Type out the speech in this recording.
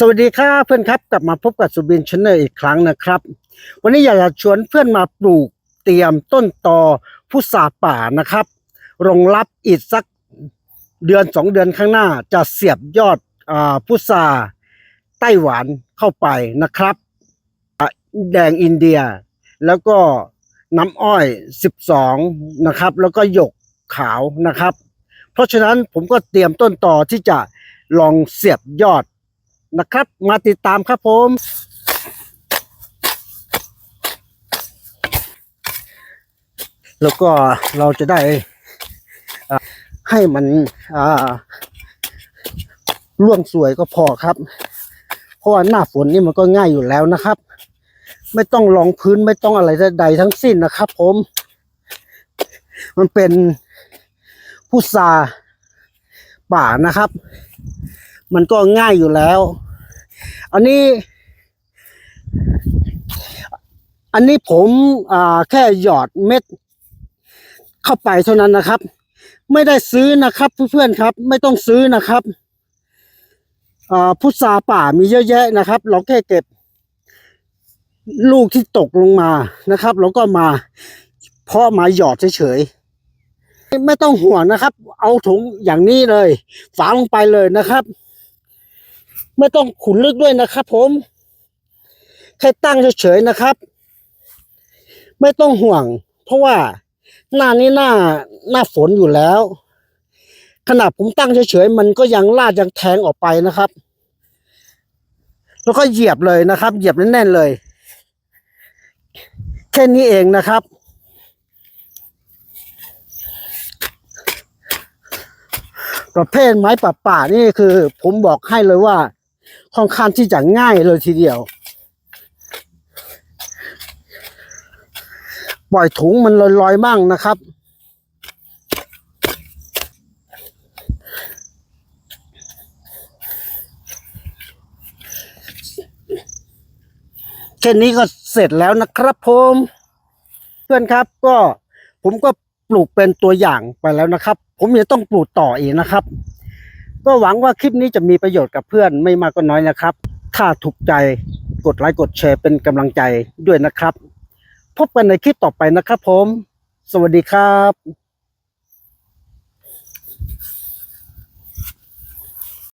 สวัสดีครับเพื่อนครับกลับมาพบกับสุบินชนเนอร์อีกครั้งนะครับ วันนี้อยากจะชวนเพื่อนมาปลูกเตรียมต้นตอพุทราป่านะครับรองรับอีกสักเดือนสองเดือนข้างหน้าจะเสียบยอดอาพุทราไต้หวันเข้าไปนะครับแดงอินเดีย แล้วก็น้ำอ้อย 12 นะครับ แล้วก็หยกขาวนะครับ เพราะฉะนั้นผมก็เตรียมต้นต่อที่จะลองเสียบยอด นะครับ มาติดตามครับผม แล้วก็เราจะได้ให้มันร่วงสวยก็พอครับ เพราะว่าหน้าฝนนี่มันก็ง่ายอยู่แล้วนะครับ ไม่ต้องรองพื้นไม่ต้องอะไรใดๆทั้งสิ้นนะครับ ผม มันเป็นพุทราป่านะครับ มันก็ง่ายอยู่แล้ว อันนี้ อันนี้ผมแค่หยอดเม็ด เข้าไปเท่านั้นนะครับ ไม่ได้ซื้อนะครับเพื่อนๆครับ ไม่ต้องซื้อนะครับพุทราป่ามีเยอะแยะนะครับ เราแค่เก็บ ลูกที่ตกลงมานะครับ แล้วก็มาเพาะมาหยอดเฉยๆไม่ต้องห่วงนะครับ เอาถุงอย่างนี้เลย ฝาลงไปเลยนะครับ ไม่ต้องขุนลึกด้วยนะครับ ผมแค่ตั้งเฉยๆนะครับ ไม่ต้องห่วง เพราะว่าหน้านี้หน้าหน้าฝนอยู่แล้ว ขนาดผมตั้งเฉยๆมันก็ยังลาดยังแทงออกไปนะครับ แล้วก็เหยียบเลยนะครับ เหยียบแน่นๆเลย แค่นี้เองนะครับประเภทไม้ป่าป่าๆนี่คือ ผมบอกให้เลยว่า ค่อนข้างที่จะง่ายเลยทีเดียว ปล่อยถุงมันลอยๆบ้างนะครับแค่นี้ก็เสร็จแล้วนะครับผม เพื่อนครับก็ผมก็ปลูกเป็นตัวอย่างไปแล้วนะครับ ผมยังต้องปลูกต่ออีกนะครับ ก็หวังว่าคลิปนี้จะมีประโยชน์กับเพื่อนไม่มากก็น้อยนะครับ ถ้าถูกใจกดไลค์กดแชร์เป็นกำลังใจด้วยนะครับ พบกันในคลิปต่อไปนะครับผม สวัสดีครับ